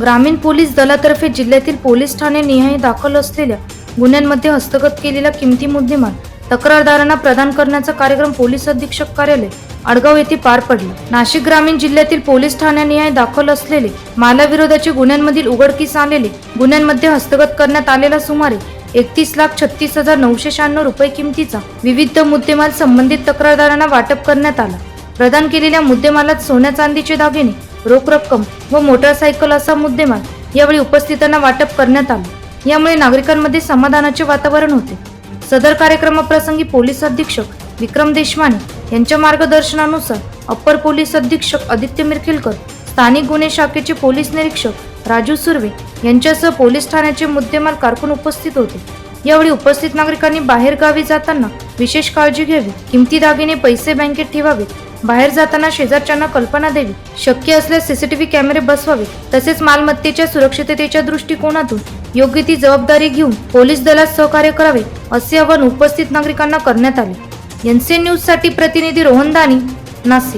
ग्रामीण पोलीस दलातर्फे जिल्ह्यातील पोलीस ठाणे निहाय दाखल असलेल्या गुन्ह्यांमध्ये हस्तगत केलेला किमती मुद्देमाल तक्रारदारांना प्रदान करण्याचा कार्यक्रम पोलीस अधीक्षक कार्यालय आडगाव येथे पार पडला. नाशिक ग्रामीण जिल्ह्यातील पोलीस ठाण्यानिहाय दाखल असलेले मालाविरोधाचे गुन्ह्यांमधील उघडकीस आलेले गुन्ह्यांमध्ये हस्तगत करण्यात आलेला सुमारे एकतीस लाख छत्तीस हजार नऊशे शहाण्णव रुपये किमतीचा विविध मुद्देमाल संबंधित तक्रारदारांना वाटप करण्यात आला. प्रदान केलेल्या मुद्देमालात सोन्या चांदीचे दागिने रोख रक्कम व मोटारसायकल असा मुद्देमाल यावेळी उपस्थितांना वाटप करण्यात आला. यामुळे नागरिकांमध्ये समाधानाचे वातावरण होते. सदर कार्यक्रमाप्रसंगी पोलीस अधीक्षक विक्रम देशमाने यांच्या मार्गदर्शनानुसार अप्पर पोलीस अधीक्षक आदित्य मिरखिलकर स्थानिक गुन्हे शाखेचे पोलीस निरीक्षक राजू सुर्वे यांच्यासह पोलीस ठाण्याचे मुद्देमाल कारकून उपस्थित होते. यावेळी उपस्थित नागरिकांनी बाहेर गावी जाताना विशेष काळजी घ्यावी किमती दागिने पैसे बँकेत ठेवावेत बाहेर जाताना शेजारच्यांना कल्पना द्यावी शक्य असल्यास सीसीटीव्ही कॅमेरे बसवावे तसेच मालमत्तेच्या सुरक्षिततेच्या दृष्टिकोनातून योग्य ती जबाबदारी घेऊन पोलीस दलात सहकार्य करावे असे आवाहन उपस्थित नागरिकांना करण्यात आले. एनसीएन न्यूजसाठी प्रतिनिधी रोहन दानी नाशिक.